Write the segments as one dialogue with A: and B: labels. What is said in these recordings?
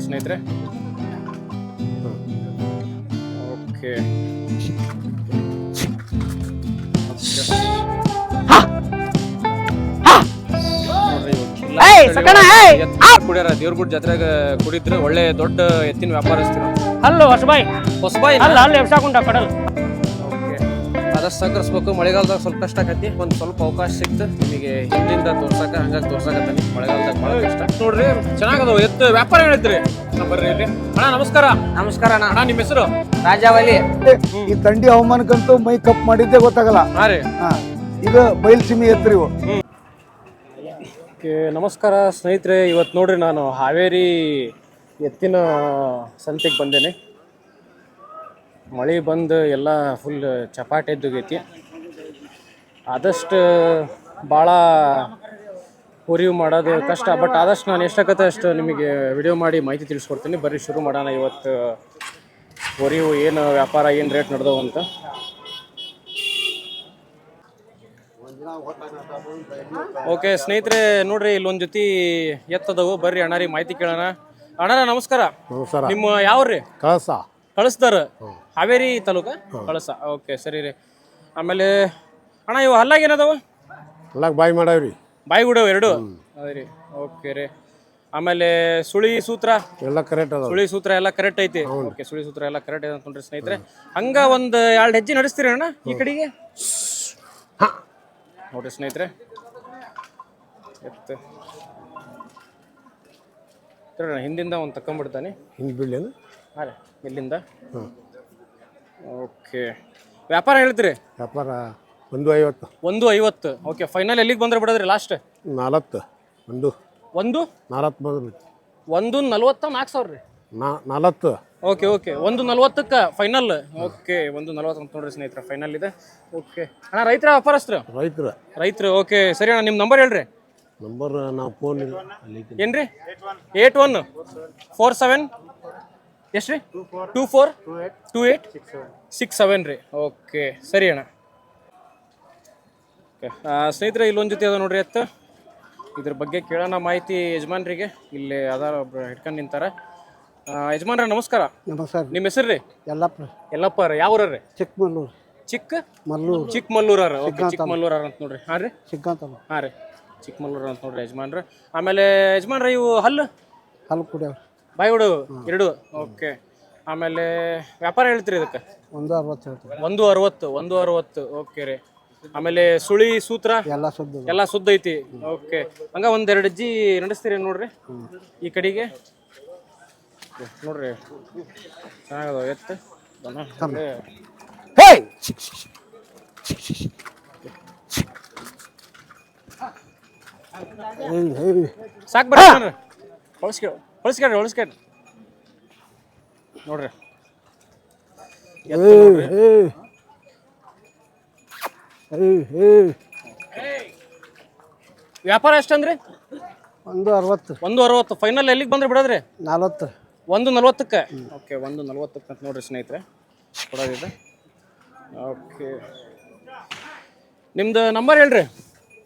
A: ನೋಡ್ರಿ ಸ್ನೇಹಿತರೆ? ಓಕೆ. ಕುಡಿಯಾರ ದೇವ್ರಗುಡ್ ಜಾತ್ರೆಗೆ ಕುಡಿದ್ರೆ ಒಳ್ಳೆ ದೊಡ್ಡ ಎತ್ತಿನ ವ್ಯಾಪಾರಸ್ತಿರು.
B: ಅಲ್ಲ ಹೊಸಬಾಯಿ.
A: ಹೊಸಬಾಯಿ
B: ಅಲ್ಲ ಅಲ್ಲಿ ಎಬ್ಸಾಕೊಂಡ ಕಡಲ್.
A: ಅದಷ್ಟು ಸಹಕರಿಸ್ಬೇಕು ಮಳೆಗಾಲದಾಗ ಸ್ವಲ್ಪ ಕಷ್ಟ ಆಕತಿ. ಒಂದು ಸ್ವಲ್ಪ ಅವಕಾಶ ಸಿಕ್ತು. ನಿಮಗೆ ಹಿಂದಿಂದ ತೋರ್ಸಕ ಹಂಗಾಗಿ ತೋರ್ಸಕತ್ತೀನಿ. ಮಳೆಗಾಲದಾಗ ಭಾಳ ಕಷ್ಟ. ನೋಡ್ರಿ ಚೆನ್ನಾಗದ ಎತ್ತು ವ್ಯಾಪಾರ ಹೇಳಿದ್ರಿ. ಬರ್ರಿ ಇಲ್ಲಿ. ಅಣ್ಣ ನಮಸ್ಕಾರ.
B: ನಮಸ್ಕಾರ ಅಣ್ಣ.
A: ಅಣ್ಣ ನಿಮ್ಮ ಹೆಸರು?
B: ರಾಜಾವಲಿ.
C: ಈ ಥಂಡಿ ಹವಾಮಾನಕ್ಕಂತೂ ಮೈ ಕಪ್ ಮಾಡಿದ್ದೆ ಗೊತ್ತಾಗಲ್ಲ.
A: ಹಾ ರೀ.
C: ಹಾ ಇದು ಬಯಲು ಸಿಮಿ ಇವು.
A: ಓಕೆ ನಮಸ್ಕಾರ ಸ್ನೇಹಿತರೆ. ಇವತ್ತು ನೋಡ್ರಿ ನಾನು ಹಾವೇರಿ ಎತ್ತಿನ ಸಂತೆಗೆ ಬಂದೇನೆ. ಮಳೆ ಬಂದು ಎಲ್ಲ ಫುಲ್ ಚಪಾಟೆ ಎದ್ದುಗೈತಿ. ಆದಷ್ಟು ಭಾಳ ಹುರಿವು ಮಾಡೋದು ಕಷ್ಟ ಬಟ್ ಆದಷ್ಟು ನಾನು ಎಷ್ಟಾಗತ್ತೆ ಅಷ್ಟು ನಿಮಗೆ ವಿಡಿಯೋ ಮಾಡಿ ಮಾಹಿತಿ ತಿಳಿಸ್ಕೊಡ್ತೀನಿ. ಬರ್ರಿ ಶುರು ಮಾಡೋಣ ಇವತ್ತು. ಹೊರಿವು ಏನು ವ್ಯಾಪಾರ ಏನು ರೇಟ್ ನಡೆದವು ಅಂತ. ಓಕೆ ಸ್ನೇಹಿತರೆ ನೋಡ್ರಿ ಇಲ್ಲೊಂದು ಜೊತೆ ಎತ್ತದವು. ಬರ್ರಿ ಅಣ್ಣಾರಿ ಮಾಹಿತಿ ಕೇಳೋಣ. ಅಣ್ಣಾರ ನಮಸ್ಕಾರ.
C: ನಮಸ್ಕಾರ.
A: ನಿಮ್ಮ ಯಾವ್ರಿ?
C: ಕಳಸ.
A: ಕಳಿಸ್ತಾರ ಹಾವೇರಿ ತಾಲೂಕ? ಕಳಸ ಓಕೆ ಸರಿ ರೀ. ಆಮೇಲೆ ಅಣ್ಣ ಇವು ಹಲ್ಲಾಗ ಏನದಾವ?
C: ಅಲ್ಲಾಗ ಬಾಯಿ ಮಾಡಾವ್ರಿ
A: ಬಾಯಿ ಗುಡವ್ ಎರಡು? ಅದೇ ರೀ ಓಕೆ ರೀ. ಆಮೇಲೆ ಸುಳಿ ಸೂತ್ರ?
C: ಎಲ್ಲ ಕರೆಕ್ಟ್
A: ಸುಳಿ ಸೂತ್ರ ಎಲ್ಲ ಕರೆಕ್ಟ್ ಐತಿ? ಓಕೆ ಸುಳಿ ಸೂತ್ರ ಎಲ್ಲ ಕರೆಕ್ಟ್ ಐತೆ ಅಂತ ಸ್ನೇಹಿತರೆ ಹಂಗ ಒಂದ್ ಎರಡು ಹೆಜ್ಜೆ ನಡೆಸ್ತೀರಿ ಅಣ್ಣ ಈ ಕಡೆಗೆ? ನೋಡ್ರಿ ಸ್ನೇಹಿತರೆ. ಎತ್ತ. ಹಿಂದಿಂದ ಒಂದು ತಕೊಂಡ್ಬಿಡ್ತಾನೆ
C: ಹಿಂಗೆ ಬಿಡ್ಲೇನು
A: ಹಾಂ ರೀ ಇಲ್ಲಿಂದ ಓಕೆ. ವ್ಯಾಪಾರ ಹೇಳಿದ್ರಿ?
C: ವ್ಯಾಪಾರ ಒಂದು ಐವತ್ತು.
A: ಒಂದು ಐವತ್ತು. ಓಕೆ ಫೈನಲ್ ಎಲ್ಲಿಗೆ ಬಂದ್ರೆ ಬಿಡೋದ್ರಿ ಲಾಸ್ಟ್
C: ನಾಲ್ಕು ಒಂದು.
A: ಒಂದು?
C: ನಾಲ್ಕು ಬಂದ್ರಿ
A: ಒಂದು ನಲ್ವತ್ತ ನಾಲ್ಕು ಸಾವಿರ ರೀ
C: ನಾ ನಾಲ್ಕು.
A: Okay okay. ಒಂದು ನಲ್ವತ್ತಕ್ಕೆ ಫೈನಲ್ ಓಕೆ ಒಂದು ನಲ್ವತ್ತು ಅಂತ ನೋಡ್ರಿ ಸ್ನೇಹಿತರ ಫೈನಲ್ ಇದೆ. ಓಕೆ. ಅಣ್ಣ ರೈತರ ವ್ಯಾಪಾರಸ್ತ್ರ
C: ರೈತರ.
A: ರೈತರು ಓಕೆ. ಸರಿ ಅಣ್ಣ ನಿಮ್ಮ ನಂಬರ್ ಹೇಳ್ರಿ.
C: ನಂಬರ್ ನಾವು ಫೋನ್
A: ಏನ್ರಿ? ಏಟ್ ಒನ್ ಫೋರ್ ಸೆವೆನ್ ಎಷ್ಟು ರೀ? Two four two eight six seven ರೀ. ಓಕೆ ಸರಿ ಅಣ್ಣ. ಓಕೆ ಸ್ನೇಹಿತರೆ ಇಲ್ಲೊಂದು ಜೊತೆ ಅದ ನೋಡ್ರಿ ಅತ್ತ. ಇದ್ರ ಬಗ್ಗೆ ಕೇಳೋಣ ಮಾಹಿತಿ ಯಜಮಾನ್ರಿಗೆ. ಇಲ್ಲಿ ಅದಾರ ಒಬ್ರು ಹಿಡ್ಕೊಂಡು ನಿಂತಾರ. ಯಜಮಾನ್ರ ನಮಸ್ಕಾರ.
C: ನಮಸ್ಕಾರ
A: ನಿಮ್ಮ ಹೆಸರು ರೀ?
C: ಎಲ್ಲಪ್ಪ
A: ಎಲ್ಲಪ್ಪ ರೀ. ಯಾವ ರೀ?
C: ಚಿಕ್ಕಮಲ್ಲೂರು.
A: ಚಿಕ್ಕ?
C: ಮಲ್ಲೂರು.
A: ಚಿಕ್ಕಮಲ್ಲೂರ ಓಕೆ ಚಿಕ್ಕಮಲ್ಲೂರ ಅಂತ ನೋಡ್ರಿ. ಹಾಂ ರೀ?
C: ಸಿಕ್ಕಂತಲ್ಲ
A: ಹಾಂ ರೀ. ಚಿಕ್ಕಮಲ್ಲೂರು ಅಂತ ನೋಡ್ರಿ ಯಜಮಾನ್ರ. ಆಮೇಲೆ ಯಜಮಾನ್ರ ಇವು ಹಲ್ಲು?
C: ಹಲ್ಲು ಕುಡಿಯವ್ರಿ.
A: ಬಾಯಿ ಹುಡು ಎರಡು ಓಕೆ. ಆಮೇಲೆ ವ್ಯಾಪಾರ ಹೇಳ್ತೀರಿ ಇದಕ್ಕೆ?
C: ಒಂದು ಅರವತ್ತು ಹೇಳ್ತೀವಿ.
A: ಒಂದು ಅರವತ್ತು ಒಂದು ಅರವತ್ತು. ಓಕೆ ರೀ. ಆಮೇಲೆ ಸುಳಿ ಸೂತ್ರ?
C: ಎಲ್ಲ ಶುದ್ಧ
A: ಎಲ್ಲ ಸುದ್ದ ಐತಿ. ಓಕೆ. ಹಂಗ ಒಂದೆರಡು ಅಜ್ಜಿ ನಡೆಸ್ತೀರಿ ನೋಡ್ರಿ. ಈ ಕಡೆಗೆ. ನೋಡ್ರಿ. ಚೆನ್ನಾಗದ ಎತ್ತು. ದನ ಸಾಕು ಬರ್ರಿ ಹೊಳಸ್ಕೇಳ್ರಿ ಹೊಳಸ್ಕೇಳ್ರಿ ನೋಡ್ರಿ.
C: ಏಯ್
A: ವ್ಯಾಪಾರ ಎಷ್ಟಂದ್ರಿ?
C: ಒಂದು ಅರವತ್ತು.
A: ಒಂದು ಅರವತ್ತು. ಫೈನಲ್ ಎಲ್ಲಿಗೆ ಬಂದ್ರೆ ಬಿಡೋದ್ರಿ?
C: ನಲ್ವತ್ತು.
A: ಒಂದು ನಲ್ವತ್ತಕ್ಕೆ? ಓಕೆ ಒಂದು ನಲ್ವತ್ತಕ್ಕೆ ಅಂತ ನೋಡ್ರಿ ಸ್ನೇಹಿತರೆ. ಕೊಡೋದಿದೆ. ಓಕೆ ನಿಮ್ದು ನಂಬರ್ ಹೇಳ್ರಿ.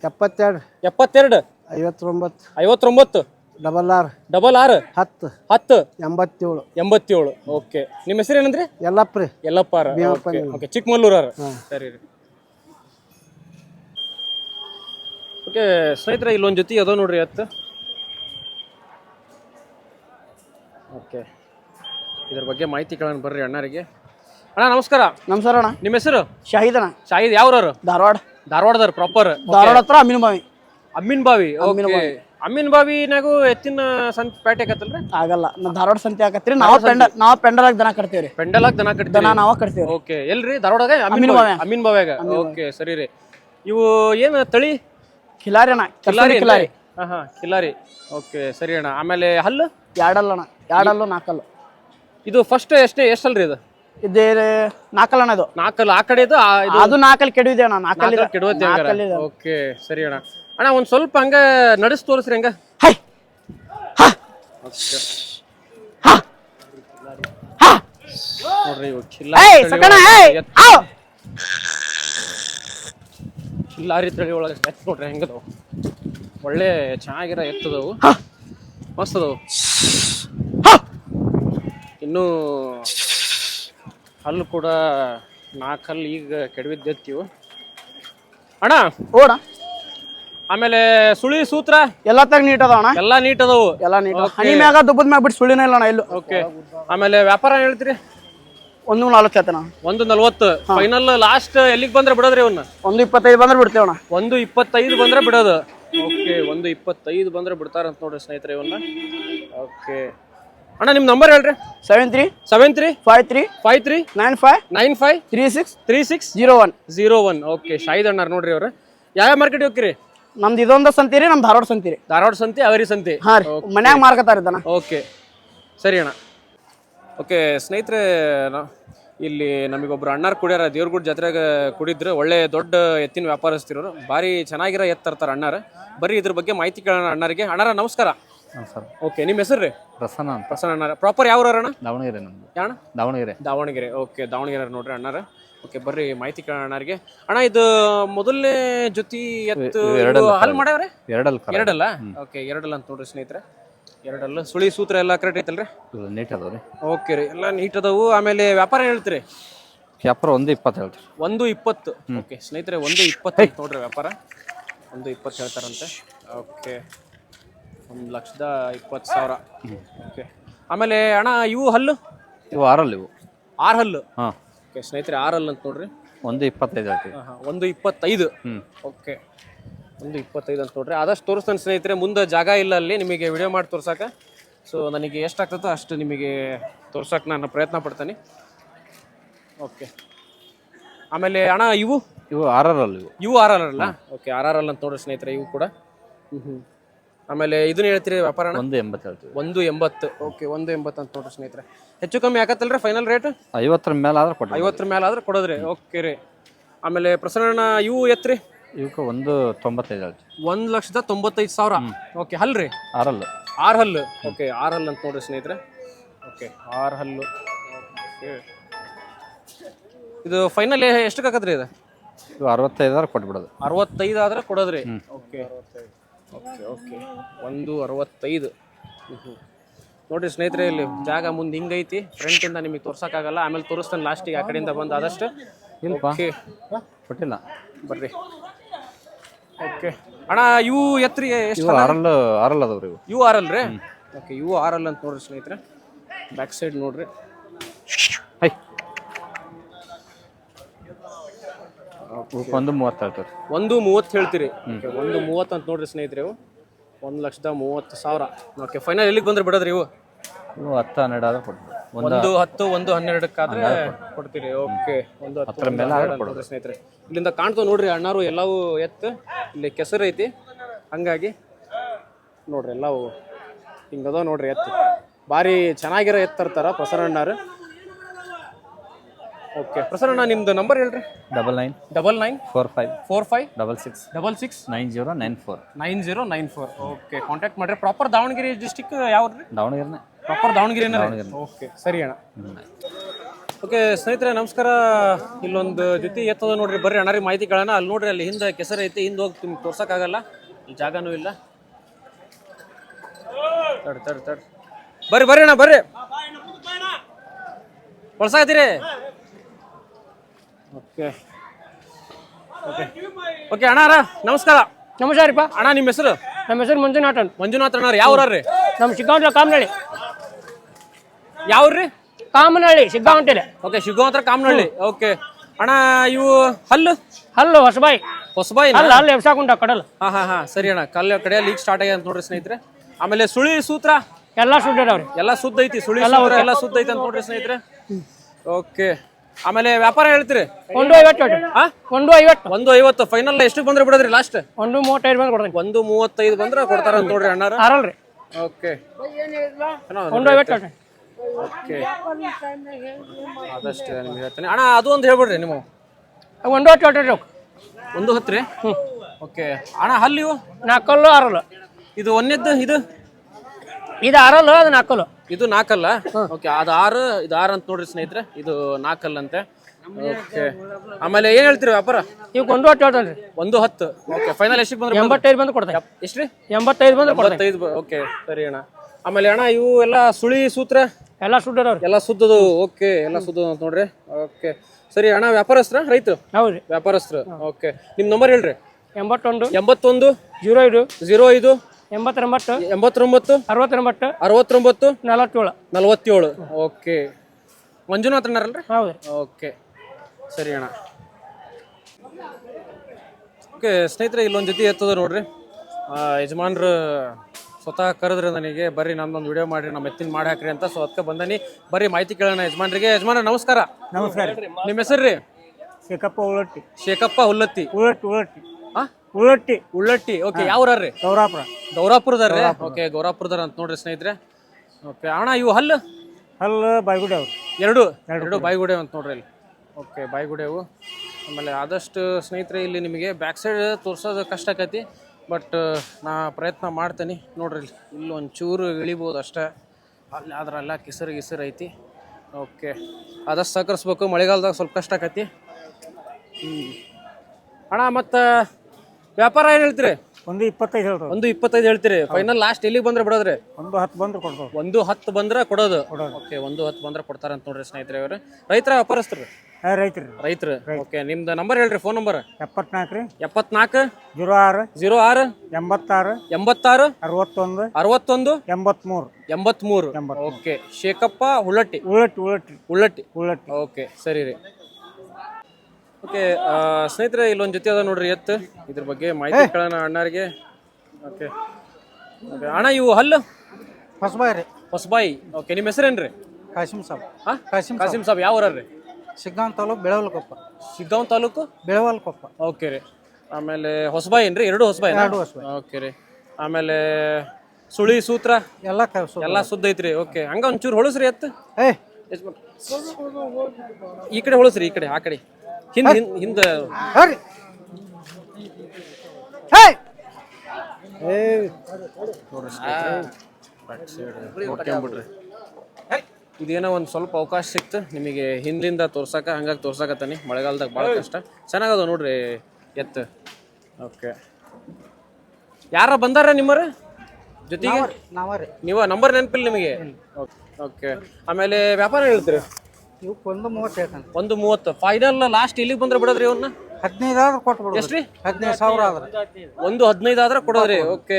C: ಎಪ್ಪತ್ತೆರಡು.
A: ಎಪ್ಪತ್ತೆರಡು.
C: ಐವತ್ತೊಂಬತ್ತು.
A: ಐವತ್ತೊಂಬತ್ತು.
C: ಡಬಲ್ ಆರ್
A: ಡಬಲ್ ಆರ್
C: ಹತ್ತು.
A: ಹತ್ತು?
C: ಎಂಬತ್ತೇಳು.
A: ಎಂಬತ್ತೇಳು. ಓಕೆ ನಿಮ್ಮ ಹೆಸರು ಏನಂದ್ರಿ?
C: ಯಲ್ಲಪ್ಪ ರೀ.
A: ಯಲ್ಲಪ್ಪಾರ ಓಕೆ ಓಕೆ ಚಿಕ್ಕಮಲ್ಲೂರಾರ ಸರಿ ರೀ. ಓಕೆ ಸ್ನೇಹಿತರೆ ಇಲ್ಲೊಂದು ಜೊತೆ ಅದಾವ ನೋಡ್ರಿ ಹತ್ತು. ಓಕೆ ಇದ್ರ ಬಗ್ಗೆ ಮಾಹಿತಿ ಕೇಳೋಣ ಬರ್ರಿ ಅಣ್ಣರಿಗೆ. ಅಣ್ಣ ನಮಸ್ಕಾರ.
B: ನಮಸ್ಕಾರ ಅಣ್ಣ.
A: ನಿಮ್ಮ ಹೆಸರು?
B: ಶಾಹಿದಣ್ಣ
A: ಶಾಹಿದ್ ಯಾವ್ರವ್ರು?
B: ಧಾರವಾಡ.
A: ಧಾರವಾಡದವ್ರು ಪ್ರಾಪರ್
B: ಧಾರವಾಡ ಹತ್ರ ಅಮೀನ್ ಬಾವಿ.
A: ಅಮ್ಮಿನ ಬಾವಿ. ಓಕೆ ಅಮ್ಮಿನ ಬಾವಿನಾಗೂ ಎತ್ತಿನ ಸಂತ ಪೇಟೆ ಕತ್ತಲ್ರಿ
B: ಆಗಲ್ಲ. ನಾ ಧಾರವಾಡ ಸಂತೆ ಆಗತ್ತೀರಿ ನಾವು ಪೆಂಡ ನಾವು ಪೆಂಡಲಾಗ ದನ ಕಟ್ತೇವ್ರಿ.
A: ಪೆಂಡಲ್ ದನ
B: ದನ
A: ಕಟ್ತೀರಿ
B: ನಾವ ಕಟ್ತೇವ್ರಿ.
A: ಓಕೆ. ಎಲ್ರಿ? ಧಾರವಾಡಾಗ ಅಮ್ಮಿನ ಬಾವಿ? ಅಮ್ಮಿನ ಬಾವ್ಯಾಗ? ಓಕೆ ಸರಿ ರೀ ಇವು ಏನು ತಳಿ?
B: ಖಿಲಾರಿ ಅಣ್ಣ.
A: ಕಿಲಾರಿ
B: ಕಿಲಾರಿ.
A: ಹಾ ಹಾ ಕಿಲಾರಿ. ಓಕೆ ಸರಿ ಅಣ್ಣ. ಆಮೇಲೆ ಹಲ್ಲು?
B: ಎರಡಲ್ಲ ಅಣ್ಣ. ಎರಡಲ್ಲು ನಾಕಲ್ಲು.
A: ಇದು ಫಸ್ಟ್ ಎಷ್ಟೇ ಎಷ್ಟಲ್ರಿ ಇದು?
B: ಇದೇ ನಾಲ್ಕಲ್ಲ ಅಣ್ಣ ಇದು.
A: ನಾಕಲ್ ಆ ಕಡೆ ಇದು ಆ- ಇದು
B: ಅದು ನಾಕಲ್ ಕೆಡವಿದೆ ಅಣ್ಣ. ನಾಲ್ಕಲ್ಲಿ
A: ನಾಲ್ಕಲ್ಲಿ ಕೆಡುವತ್ತೆ
B: ನಾಲ್ಕಲ್ಲಿ
A: ಓಕೆ ಸರಿ ಅಣ್ಣ. ಅಣ್ಣ ಒಂದು ಸ್ವಲ್ಪ ಹಂಗ ನಡೆಸ್ ತೋರಿಸ್ರಿ ಹಂಗ.
B: ಹೈ!
A: ನೋಡ್ರಿ ಇವು
B: ಏಯ್ ಸಕಣ
A: ತಳಿ
B: ಏಯ್
A: ಒಳಗೆ ಎತ್ತು-
B: ಆವ್!
A: ಕಿಲ್ಲಾರಿ ತಳಿ ಒಳಗೆ ಎತ್ತು ನೋಡ್ರಿ ಹೆಂಗದವು. ಒಳ್ಳೆ ಚೆನ್ನಾಗಿರೋ ಎತ್ತದವು. ಮಸ್ತ್ ಅದಾವು.
B: ಅಲ್ಲಿ
A: ಇನ್ನೂ ಹಲ್ಲು ಕೂಡ ನಾಲ್ಕು ಹಲ್ಲು ಈಗ ಕೆಡವಿದ್ದೆತ್ತಿವು ಅಣ್ಣ
B: ಓಡ!
A: ಆಮೇಲೆ ಸುಳಿ ಸೂತ್ರ?
B: ಎಲ್ಲ ತರ ನೀಟ್ ಅದಾವ
A: ಎಲ್ಲ ನೀಟ್ ಅದಾವು?
B: ಎಲ್ಲ ನೀಟ್ ಹನಿ ಮ್ಯಾಗ ದುಬ್ಬದ ಮ್ಯಾಗ ಬಿಟ್ಟು ಸುಳಿನ ಇಲ್ಲ. ಅಣ್ಣ ಎಲ್ಲು
A: ಓಕೆ ಆಮೇಲೆ ವ್ಯಾಪಾರ ಏನ್ ಹೇಳ್ತೀರಿ?
B: ಒಂದು ನಲ್ವತ್ತು ಹೇಳ್ತೇನೆ ಅಣ್ಣ
A: ಒಂದು ನಲ್ವತ್ತು. ಫೈನಲ್ ಲಾಸ್ಟ್ ಎಲ್ಲಿಗೆ ಬಂದ್ರೆ ಬಿಡೋದ್ರಿ ಅವನ್ನ
B: ಒಂದು ಇಪ್ಪತ್ತೈದು ಬಂದ್ರೆ ಬಿಡ್ತೇವಣ ಅಣ್ಣ.
A: ಒಂದು ಇಪ್ಪತ್ತೈದು ಬಂದ್ರೆ ಬಿಡೋದು. ಓಕೆ ಒಂದು ಇಪ್ಪತ್ತೈದು ಬಂದ್ರೆ ಬಿಡ್ತಾರಂತ ನೋಡ್ರಿ ಸ್ನೇಹಿತರೆ ಇವನ್ನ. ಓಕೆ ಅಣ್ಣ ನಿಮ್ ನಂಬರ್ ಹೇಳ್ರಿ.
B: Seven three
A: seven three
B: five three
A: five three
B: nine five
A: nine five
B: three six
A: three six
B: zero one
A: zero one okay Shahid ಅಣ್ಣ ನೋಡ್ರಿ ಅವ್ರು. ಯಾವ ಮಾರ್ಕೆಟ್ ಹೋಗ್ತೀರಿ?
B: ನಮ್ದು ಇದೊಂದ ಸಂತೀರಿ ನಮ್ ಧಾರವಾಡ ಸಂತೀರಿ
A: ಧಾರವಾಡ ಸಂತಿ ಅವರಿ ಸಂತಿ?
B: ಹಾ ರೀ ಮನ್ಯಾಗ ಮಾರ್ಕತಾರ ಇದನ್ನ.
A: ಓಕೆ ಸರಿ ಅಣ್ಣ. ಓಕೆ ಸ್ನೇಹಿತರೆ ನಾ- ಇಲ್ಲಿ ನಮಗೊಬ್ರು ಅಣ್ಣಾರ್ ಕುಡಿಯಾರ ದೇವ್ರಗುಡ್ ಜಾತ್ರೆಗೆ ಕುಡಿದ್ರು. ಒಳ್ಳೆ ದೊಡ್ಡ ಎತ್ತಿನ ವ್ಯಾಪಾರಸ್ತಿರೋರು ಭಾರಿ ಚೆನ್ನಾಗಿರೋ ಎತ್ತು ತರ್ತಾರೆ ಅಣ್ಣಾರ. ಬರೀ ಇದ್ರ ಬಗ್ಗೆ ಮಾಹಿತಿ ಕೇಳೋಣ ಅಣ್ಣಾರಿಗೆ. ಅಣ್ಣಾರ ನಮಸ್ಕಾರ.
D: ಸರ್
A: ಓಕೆ ನಿಮ್ಮ ಹೆಸರು ರೀ?
D: ಪ್ರಸನ್ನ ಅಂತ.
A: ಪ್ರಸನ್ನ ಅಣ್ಣಾರ. ಪ್ರಾಪರ್ ಯಾವ ಅಣ್ಣ?
D: ದಾವಣಗೆರೆ ನಮ್ದು.
A: ಯಾಣ
D: ದಾವಣಗೆರೆ.
A: ದಾವಣಗೆರೆ. ಓಕೆ ದಾವಣಗೆರೆ ನೋಡ್ರಿ ಅಣ್ಣಾರ. ಓಕೆ ಬರ್ರಿ ಮಾಹಿತಿ ಕೇಳೋಣ ಅಣ್ಣ ಇದು ಮೊದಲನೇ ಜೊತೆ ಎತ್ತು ಹಲ್ ಮಾಡ್ಯಾವ್ರೆ
D: ಎರಡಲ್ಲ
A: ಎರಡಲ್ಲ? ಓಕೆ ಎರಡಲ್ಲ ಅಂತ ನೋಡ್ರಿ ಸ್ನೇಹಿತರೆ. ಎರಡಲ್ಲ. ಸುಳಿ ಸೂತ್ರ ಎಲ್ಲ ಕರೆಕ್ಟ್ ಐತಲ್ರಿ?
D: ನೀಟ್ ಅದಾವ ರೀ.
A: ಓಕೆ ರೀ ಎಲ್ಲ ನೀಟ್ ಅದಾವು. ಆಮೇಲೆ ವ್ಯಾಪಾರ ಹೇಳ್ತೀರಿ?
D: ವ್ಯಾಪಾರ ಒಂದು ಇಪ್ಪತ್ತು ಹೇಳ್ತೀರಿ
A: ಒಂದು ಇಪ್ಪತ್ತು. ಓಕೆ ಸ್ನೇಹಿತರೆ ಒಂದು ಇಪ್ಪತ್ತು ನೋಡ್ರಿ ವ್ಯಾಪಾರ. ಒಂದು ಇಪ್ಪತ್ತು ಹೇಳ್ತಾರಂತೆ. ಓಕೆ. ಒಂದು ಲಕ್ಷದ ಇಪ್ಪತ್ತು ಸಾವಿರ. ಓಕೆ. ಆಮೇಲೆ ಅಣ್ಣ ಇವು ಹಲ್ಲು?
D: ಇವು ಆರಲ್ಲ ಇವು.
A: ಆರು ಹಲ್ಲು?
D: ಹಾಂ.
A: ಓಕೆ ಸ್ನೇಹಿತರೆ ಆರಲ್ಲಿ ಅಂತ ನೋಡ್ರಿ.
D: ಒಂದು ಇಪ್ಪತ್ತೈದು
A: ಹಾಂ ಒಂದು ಇಪ್ಪತ್ತೈದು.
D: ಹ್ಞೂ
A: ಓಕೆ ಒಂದು ಇಪ್ಪತ್ತೈದು ಅಂತ ನೋಡ್ರಿ. ಆದಷ್ಟು ತೋರಿಸ್ತಾನೆ ಸ್ನೇಹಿತರೆ ಮುಂದೆ ಜಾಗ ಇಲ್ಲ ಅಲ್ಲಿ ನಿಮಗೆ ವಿಡಿಯೋ ಮಾಡಿ ತೋರ್ಸಕ್ಕೆ ಸೊ ನನಗೆ ಎಷ್ಟಾಗ್ತದೋ ಅಷ್ಟು ನಿಮಗೆ ತೋರ್ಸಕ್ಕೆ ನಾನು ಪ್ರಯತ್ನ ಪಡ್ತೀನಿ. ಓಕೆ. ಆಮೇಲೆ ಅಣ್ಣ ಇವು?
D: ಇವು ಆರ್ ಆರ್ ಇವು.
A: ಇವು ಆರ್ ಆರ್ ಅಲ್ಲ ಓಕೆ ಆರ್ ಆರ್ ಅಲ್ಲ ಅಂತ ನೋಡ್ರಿ ಸ್ನೇಹಿತರೆ ಇವು ಕೂಡ. ಹ್ಞೂ ಹ್ಞೂ ಆಮೇಲೆ ಇದನ್ನ ಹೇಳ್ತೀರಿ ವ್ಯಾಪಾರ
D: ಒಂದು ಎಂಬತ್ತು ಹೇಳ್ತೀವಿ.
A: ಒಂದು ಎಂಬತ್ತು. ಓಕೆ ಒಂದು ಎಂಬತ್ತು ಅಂತ ನೋಡ್ರಿ ಸ್ನೇಹಿತರೆ. ಹೆಚ್ಚು ಕಮ್ಮಿ ಆಗತ್ತಲ್ರಿ ಫೈನಲ್ ರೇಟ್
D: ಐವತ್ತರ ಮೇಲೆ ಆದ್ರೆ ಕೊಟ್ಟು
A: ಐವತ್ತರ ಮೇಲೆ ಆದ್ರೆ ಕೊಡೋದ್ರಿ. ಓಕೆ ರೀ. ಆಮೇಲೆ ಪ್ರಸರಣ ಇವು ಎತ್ರಿ?
D: ಇವಕ್ಕೆ ಒಂದು ತೊಂಬತ್ತೈದು ಹೇಳ್ತೀವಿ.
A: ಒಂದು ಲಕ್ಷದ ತೊಂಬತ್ತೈದು ಸಾವಿರ. ಓಕೆ ಹಲ್
D: ರೀ
A: ಆರು ಹಲ್ಲು. ಓಕೆ ಆರು ಹಲ್ಲು ಅಂತ ನೋಡ್ರಿ ಸ್ನೇಹಿತರೆ. ಓಕೆ ಆರು ಹಲ್ಲು. ಓಕೆ ಇದು ಫೈನಲ್ ಎಷ್ಟಕ್ಕೆ ಹಾಕದ್ರಿ ಇದು?
D: ಇವು ಅರವತ್ತೈದಾದ್ರೆ ಕೊಟ್ಬಿಡೋದು.
A: ಅರವತ್ತೈದು ಆದ್ರೆ ಕೊಡೋದ್ರಿ ಓಕೆ ಓಕೆ ಓಕೆ ಒಂದು ಅರವತ್ತೈದು. ನೋಡ್ರಿ ಸ್ನೇಹಿತರೆ ಇಲ್ಲಿ ಜಾಗ ಮುಂದೆ ಹಿಂಗೈತಿ. ಫ್ರಂಟಿಂದ ನಿಮಗೆ ತೋರ್ಸೋಕ್ಕಾಗಲ್ಲ. ಆಮೇಲೆ ತೋರಿಸ್ತಾನೆ ಲಾಸ್ಟಿಗೆ ಆ ಕಡೆಯಿಂದ ಬಂದು ಆದಷ್ಟು.
D: ಕೊಟ್ಟಿಲ್ಲ.
A: ಬರ್ರಿ. ಓಕೆ ಅಣ್ಣ ಇವು ಎತ್ರಿ ಎಷ್ಟು
D: ಆರಲ್ ಅದಾವ ರೀ ಇವು
A: ಇವು ಆರಲ್ರಿ ಓಕೆ ಇವು ಆರಲ್ ಅಂತ ನೋಡ್ರಿ ಸ್ನೇಹಿತರೆ. ಬ್ಯಾಕ್ ಸೈಡ್ ನೋಡ್ರಿ.
D: ಹೈ. ಒಂದು ಮೂವತ್ತು ಹೇಳ್ತೀವಿ ರೀ
A: ಒಂದು ಮೂವತ್ತು ಹೇಳ್ತೀರಿ. ಒಂದು ಮೂವತ್ತು ಅಂತ ನೋಡ್ರಿ ಸ್ನೇಹಿತರೆ ಇವು. ಒಂದು ಲಕ್ಷದ ಮೂವತ್ತು ಸಾವಿರ. ಓಕೆ ಫೈನಲ್ ಎಲ್ಲಿಗೆ ಬಂದ್ರೆ ಬಿಡೋದ್ರಿ ಇವು?
D: ಇವು ಹತ್ತು ಹನ್ನೆರಡು ಆದ್ರೆ ಒಂದು
A: ಹತ್ತು ಒಂದು ಹನ್ನೆರಡಕ್ಕಾದ್ರೆ ಕೊಡ್ತೀರಿ. ಓಕೆ ಒಂದು ಹತ್ತು
D: ಹತ್ತರ ಮೇಲೆ
A: ಸ್ನೇಹಿತರೆ. ಇಲ್ಲಿಂದ ಕಾಣ್ತಾವ ನೋಡ್ರಿ ಅಣ್ಣಾರು ಎಲ್ಲವೂ ಎತ್ತು. ಇಲ್ಲಿ ಕೆಸರು ಐತಿ. ಹಂಗಾಗಿ ನೋಡ್ರಿ ಎಲ್ಲವೂ ಹಿಂಗದ ನೋಡ್ರಿ ಎತ್ತು. ಭಾರಿ ಚೆನ್ನಾಗಿರೋ ಎತ್ತು ತರ್ತಾರ ಪ್ರಸರಣ್ಣಾರು ಓಕೆ. ಪ್ರಸನ್ನ ನಿಮ್ದು ನಂಬರ್ ಹೇಳ್ರಿ.
D: Double nine
A: double nine
D: four five
A: four five
D: double six
A: double six
D: nine zero nine four
A: nine zero nine four okay contact ಮಾಡ್ರಿ. ಪ್ರಾಪರ್ ದಾವಣಗೆರೆ ಡಿಸ್ಟಿಕ್ ಯಾವ್ರಿ
D: ದಾವಣಗೆರೆನೇ.
A: ಪ್ರಾಪರ್ ದಾವಣಗೆರೆನೇ. ಓಕೆ ಸರಿ ಅಣ್ಣ. ಓಕೆ ಸ್ನೇಹಿತರೆ ನಮಸ್ಕಾರ. ಇಲ್ಲೊಂದು ಜೊತೆ ಎತ್ತದ ನೋಡ್ರಿ. ಬರ್ರಿ ಅಣ್ಣರಿ ಮಾಹಿತಿ ಮಾಹಿತಿಗಳನ್ನ ಅಲ್ಲಿ ನೋಡ್ರಿ ಅಲ್ಲಿ ಹಿಂದೆ ಕೆಸರು ಐತೆ. ಹಿಂದೆ ಹೋಗಿ ನಿಮ್ಗೆ ತೋರ್ಸೋಕ್ಕಾಗಲ್ಲ. ಇಲ್ಲಿ ಜಾಗನೂ ಇಲ್ಲ. ತಡ್ ತಡ್ ತಡ್. ಬರ್ರಿ ಬರ್ರಿ ಅಣ್ಣ ಬರ್ರಿ. ಕೊಳ್ಸಾಕತ್ತೀರಿ ಓಕೆ. ಓಕೆ. ಓಕೆ ಅಣ್ಣಾರ ನಮಸ್ಕಾರ.
B: ನಮಸ್ಕಾರಪ್ಪ
A: ಅಣ್ಣ ನಿಮ್ಮ ಹೆಸರು?
B: ನಮ್ಮ ಹೆಸರು ಮಂಜುನಾಥ್ ಅಣ್ಣ
A: ಮಂಜುನಾಥ್ ಅಣ್ಣಾರ ಯಾವ ಊರ್ರಿ
B: ನಮ್ಮ ಶಿಗ್ಗಾಂವ ಕಾಮನಹಳ್ಳಿ.
A: ಯಾವ್ರಿ
B: ಕಾಮನಹಳ್ಳಿ ಶಿಗ್ಗಾಂವ
A: ಓಕೆ ಶಿವಗಾಂವ್ ಕಾಮನಹಳ್ಳಿ. ಓಕೆ. ಅಣ್ಣ ಇವು ಹಲ್ಲು?
B: ಹಲ್ಲು ಹೊಸಬಾಯಿ.
A: ಹೊಸಬಾಯಿ
B: ಹಲ್ಲು ಹಲ್ಲು ಎಬ್ಸಾಕೊಂಡ ಕಡಲ್.
A: ಹಾ ಹಾ ಹಾ. ಸರಿ ಅಣ್ಣ ಕಲ್ಲ ಕಡೆ ಲೀಕ್ ಸ್ಟಾರ್ಟ್ ಆಗ್ಯದ ಅಂತ ನೋಡ್ರಿ ಸ್ನೇಹಿತರೆ. ಆಮೇಲೆ ಸುಳಿ ಸೂತ್ರ?
B: ಎಲ್ಲ ಸುಡ್ಡವ್ರಿ
A: ಎಲ್ಲ ಸುದ್ದ ಐತಿ ಸುಳಿ ಎಲ್ಲಾ ಎಲ್ಲ ಸುದ್ದ ಐತಿ ಅಂತ ನೋಡ್ರಿ ಸ್ನೇಹಿತರೆ. ಓಕೆ. ಆಮೇಲೆ ವ್ಯಾಪಾರ ಹೇಳ್ತೀರಿ?
B: ಒಂದು ಐವತ್ತು ಹೇಳ್ರಿ.
A: ಹಾ
B: ಒಂದು ಐವತ್ತು.
A: ಒಂದು ಐವತ್ತು. ಫೈನಲ್ ಎಷ್ಟು ಬಂದ್ರೆ ಬಿಡೋದ್ರಿ ಲಾಸ್ಟ್
B: ಒಂದು ಮೂವತ್ತೈದು ಬಂದು ಕೊಡ್ತೀನಿ.
A: ಒಂದು ಮೂವತ್ತೈದು ಬಂದ್ರೆ ಕೊಡ್ತಾರ ಅಂತ ನೋಡ್ರಿ ಅಣ್ಣಾರ.
B: ಆರಲ್ರಿ.
A: ಓಕೆ
B: ಒಂದು ಐವತ್ತು ಹೇಳ್ರಿ.
A: ಓಕೆ ಅದಷ್ಟೇ ನಿಮ್ಗೆ ಹೇಳ್ತೀನಿ. ಅಣ್ಣ ಅದು ಒಂದು ಹೇಳ್ಬಿಡ್ರಿ ನೀವು.
B: ಒಂದು ಹತ್ತು ಹೇಳ್ರಿ ಅವ್ಕೆ.
A: ಒಂದು ಹತ್ತು ರೀ ಓಕೆ ಅಣ್ಣ ಹಲ್ಲಿ ಇವು?
B: ನಾಲ್ಕಲ್ಲು ಆರಲ್ಲು
A: ಇದು ಒಂದಿದ್ದು ಇದು?
B: ಇದು ಆರಲ್ಲು ಅದು ನಾಲ್ಕಲ್ಲು
A: ಇದು ನಾಲ್ಕಲ್ಲ ಓಕೆ ಅದು ಆರು ಇದು ಆರು ಅಂತ ನೋಡ್ರಿ ಸ್ನೇಹಿತರೆ. ಇದು ನಾಲ್ಕಲ್ಲ ಅಂತೆ ಓಕೆ ಆಮೇಲೆ ಏನ್ ಹೇಳ್ತೀರಿ ವ್ಯಾಪಾರ?
B: ನೀವು ಒಂದು ಹತ್ತು ಹೇಳ್ತಾನೆ ರೀ.
A: ಒಂದು ಹತ್ತು. ಓಕೆ ಫೈನಲ್ ಎಷ್ಟು ಬಂದ್ರೆ
B: ಎಂಬತ್ತೈದು ಬಂದ್ರೆ ಕೊಡ್ತಾರೆ
A: ಎಷ್ಟ್ರಿ
B: ಎಂಬತ್ತೈದು ಬಂದ್ರೆ
A: ಕೊಡ್ತೈದು ಓಕೆ ಸರಿ ಅಣ್ಣ. ಆಮೇಲೆ ಅಣ್ಣ ಇವು ಎಲ್ಲ ಸುಳಿ ಸೂತ್ರ?
E: ಎಲ್ಲ ಸುಡ್ ಅದಾವ್ರಿ
A: ಎಲ್ಲ ಸುದ್ದದು ಓಕೆ ಎಲ್ಲ ಸುದ್ದದು ಅಂತ ನೋಡ್ರಿ. ಓಕೆ ಸರಿ ಅಣ್ಣ ವ್ಯಾಪಾರಸ್ತ್ರ ರೈತರು?
E: ಹೌದು
A: ವ್ಯಾಪಾರಸ್ತ್ರ ಓಕೆ ನಿಮ್ಮ ನಂಬರ್ ಹೇಳ್ರಿ.
E: ಎಂಬತ್ತೊಂದು
A: ಎಂಬತ್ತೊಂದು
E: ಜೀರೋ ಐದು
A: ಜೀರೋ ಐದು
E: ಎಂಬತ್ತೊಂಬತ್ತು
A: ಎಂಬತ್ತೊಂಬತ್ತು
E: ಅರವತ್ತೊಂಬತ್ತು
A: ಅರವತ್ತೊಂಬತ್ತು
E: ನಲವತ್ತೇಳು.
A: ನಲವತ್ತೇಳು. ಓಕೆ. ಮಂಜುನಾಥ್ ಅಣ್ಣರಲ್ರಿ?
E: ಹೌದು.
A: ಓಕೆ. ಸರಿ ಅಣ್ಣ. ಓಕೆ ಸ್ನೇಹಿತರೆ ಇಲ್ಲೊಂದು ಜೊತೆ ಎತ್ತದ ನೋಡ್ರಿ. ಆ, ಯಜಮಾನ್ರು ಸ್ವತಃ ಕರೆದ್ರೆ ನನಗೆ ಬರ್ರಿ ನಮ್ದೊಂದು ವಿಡಿಯೋ ಮಾಡ್ರಿ ನಮ್ಮ ಎತ್ತಿನ ಮಾಡಿ ಹಾಕ್ರಿ ಅಂತ ಸೊ ಅದಕ್ಕೆ ಬಂದನಿ. ಬರ್ರಿ ಮಾಹಿತಿ ಕೇಳೋಣ ಯಜಮಾನ್ರಿಗೆ. ಯಜಮಾನ ನಮಸ್ಕಾರ.
E: ನಮಸ್ಕಾರ.
A: ನಿಮ್ಮ ಹೆಸರು ರೀ
E: ಶೇಖಪ್ಪ ಉಳ್ಳಟ್ಟಿ
A: ಶೇಖಪ್ಪ ಹುಲ್ಲತ್ತಿ
E: ಉಳ್ಳಟ್ಟಿ ಉಳ್ಳಟ್ಟಿ
A: ಆ?
E: ಉಳ್ಳಟ್ಟಿ.
A: ಉಳ್ಳಟ್ಟಿ. ಓಕೆ ಯಾವ್ರಿ
E: ಗೌರಾಪುರ.
A: ಗೌರಾಪುರದಾರ್ರಿ ಓಕೆ ಗೌರಾಪುರದಾರ ಅಂತ ನೋಡ್ರಿ ಸ್ನೇಹಿತರೆ. ಓಕೆ ಅಣ್ಣ ಇವು ಹಲ್ಲು?
E: ಹಲ್ಲು ಬಾಯ್ಗುಡೆ ಅವ್ರು.
A: ಎರಡು? ಎರಡು ಬಾಯಿಗುಡೆ ಅಂತ ನೋಡ್ರಿ ಇಲ್ಲಿ. ಓಕೆ ಬಾಯಿಗುಡೆವು ಆಮೇಲೆ ಆದಷ್ಟು ಸ್ನೇಹಿತರೆ ಇಲ್ಲಿ ನಿಮಗೆ ಬ್ಯಾಕ್ ಸೈಡ್ ತೋರ್ಸೋದು ಕಷ್ಟ ಆಕೈತಿ. ಬಟ್ ನಾ ಪ್ರಯತ್ನ ಮಾಡ್ತೀನಿ. ನೋಡ್ರಿ ಇಲ್ಲಿ. ಇಲ್ಲಿ ಒಂಚೂರು ಇಳಿಬೋದು ಅಷ್ಟೇ. ಅಲ್ಲಿ ಅದ್ರಲ್ಲ ಕೆಸರು ಕಿಸರು ಗಿಸರು ಐತಿ. ಓಕೆ ಆದಷ್ಟು ಸಹಕರಿಸ್ಬೇಕು. ಮಳೆಗಾಲದಾಗ ಸ್ವಲ್ಪ ಕಷ್ಟ ಆಕೈತಿ. ಹ್ಞೂ ಅಣ್ಣ ಮತ್ತು ವ್ಯಾಪಾರ ಏನ್ ಹೇಳ್ತೀರಿ?
E: ಒಂದು ಇಪ್ಪತ್ತೈದು ಹೇಳ್ರಿ.
A: ಒಂದು ಇಪ್ಪತ್ತೈದು ಹೇಳ್ತೀರಿ. ಫೈನಲ್ ಲಾಸ್ಟ್ ಎಲ್ಲಿಗೆ ಬಂದ್ರೆ ಬಿಡೋದ್ರಿ?
E: ಒಂದು ಹತ್ತು ಬಂದ್ರೆ ಕೊಡ್ಬೋದು.
A: ಒಂದು ಹತ್ತು ಬಂದ್ರೆ ಕೊಡೋದು. ಓಕೆ ಒಂದು ಹತ್ತು ಬಂದ್ರೆ ಕೊಡ್ತಾರೆ ಅಂತ ನೋಡ್ರಿ ಸ್ನೇಹಿತರೆ ಅವ್ರು. ರೈತರ ವ್ಯಾಪಾರಸ್ಥರು?
E: ರೈತರು. ರೈತ್ರಿ.
A: ರೈತರು. ಓಕೆ ನಿಮ್ದು ನಂಬರ್ ಹೇಳ್ರಿ ಫೋನ್ ನಂಬರ್
E: ಎಪ್ಪತ್ನಾಲ್ಕು ರೀ
A: ಎಪ್ಪತ್ನಾಲ್ಕು
E: ಜೀರೋ ಆರು.
A: ಜೀರೋ ಆರು
E: ಎಂಬತ್ತಾರು.
A: ಎಂಬತ್ತಾರು
E: ಅರವತ್ತೊಂದು.
A: ಅರವತ್ತೊಂದು
E: ಎಂಬತ್ಮೂರು.
A: ಎಂಬತ್ಮೂರು. ಓಕೆ ಶೇಖಪ್ಪ ಉಳ್ಳಟ್ಟಿ
E: ಉಳ್ಳಟ್ಟಿ ಉಳ್ಳಟ್ಟಿ.
A: ಉಳ್ಳಟ್ಟಿ.
E: ಉಳ್ಳಟ್ಟಿ.
A: ಓಕೆ ಸರಿ ರೀ. ಓಕೆ ಸ್ನೇಹಿತರೆ ಇಲ್ಲೊಂದು ಜೊತೆ ಅದ ನೋಡ್ರಿ ಎತ್ತು ಇದ್ರ ಬಗ್ಗೆ ಮಾಹಿತಿ ಕೇಳೋಣ ಅಣ್ಣರಿಗೆ. ಓಕೆ. ಓಕೆ ಅಣ್ಣ ಇವು ಹಲ್ಲು?
C: ಹೊಸಬಾಯಿ ರೀ.
A: ಹೊಸಬಾಯಿ. ಓಕೆ ನಿಮ್ಮ ಹೆಸರೇನ್ರಿ?
C: ಕಾಶಿಮ್ ಸಾಬ್.
A: ಹಾಂ? ಕಾಸಿಂ ಸಾಬ್. ಯಾವ ಊರ್ರಿ
C: ಸಿಗ್ಗಾಂವ್ ತಾಲೂಕು ಬೆಳವಲ್ಕೊಪ್ಪ.
A: ಸಿಗ್ಗಾಂ ತಾಲೂಕು?
C: ಬೆಳವಲ್ಕೊಪ್ಪ.
A: ಓಕೆ ರೀ. ಆಮೇಲೆ ಹೊಸಬಾಯಿ ಏನ್ರಿ ಎರಡು ಹೊಸಬಾಯಿ
C: ಎರಡು ಹೊಸಬಾಯಿ.
A: ಓಕೆ ರೀ. ಆಮೇಲೆ ಸುಳಿ ಸೂತ್ರ?
C: ಎಲ್ಲ
A: ಎಲ್ಲ ಸುದ್ದ ಐತ್ರಿ. ಓಕೆ ಹಂಗ ಒಂಚೂರು ಹೊಳಸ್ರಿ ಎತ್ತ
C: ಏ.
A: ಈ ಕಡೆ ಹೊಳಸ್ರಿ ಈ ಕಡೆ ಆ ಕಡೆ. ಹಿಂದ್ ಹಿಂದ್ ಹಿಂದ.
C: ಹೇ! ಏ
A: ಬಿಡ್ರಿ ಇದೇನೋ ಒಂದು ಸ್ವಲ್ಪ ಅವಕಾಶ ಸಿಕ್ತು. ನಿಮಗೆ ಹಿಂದಿಂದ ತೋರ್ಸಕ ಹಂಗಾಗಿ ತೋರ್ಸಕತ್ತಾನಿ. ಮಳೆಗಾಲದಾಗ ಭಾಳ ಕಷ್ಟ. ಚೆನ್ನಾಗದ ನೋಡ್ರಿ ಎತ್ತು. ಓಕೆ. ಯಾರ ಬಂದಾರ ನಿಮ್ಮರ ಜೊತೆಗೆ? ನೀವ ನಂಬರ್ ನೆನಪಿಲ್ಲ ನಿಮಗೆ? ಓಕೆ. ಆಮೇಲೆ ವ್ಯಾಪಾರ ಹೇಳ್ತೀರಿ?
C: ಇವಕ್ಕೆ ಒಂದು ಮೂವತ್ತು ಹೇಳ್ತಾನೆ.
A: ಒಂದು ಮೂವತ್ತು. ಫೈನಲ್ ಲಾಸ್ಟ್ ಇಲ್ಲಿಗೆ ಬಂದ್ರೆ ಬಿಡೋದ್ರಿ ಅವ್ರನ್ನ
C: ಹದಿನೈದು ಆದ್ರೆ ಕೊಟ್ಬಿಡು
A: ಎಷ್ಟ್ರಿ?
C: ಹದಿನೈದು ಸಾವಿರ ಆದ್ರೆ.
A: ಒಂದು ಹದಿನೈದು ಆದ್ರೆ ಕೊಡೋದ್ರಿ. ಓಕೆ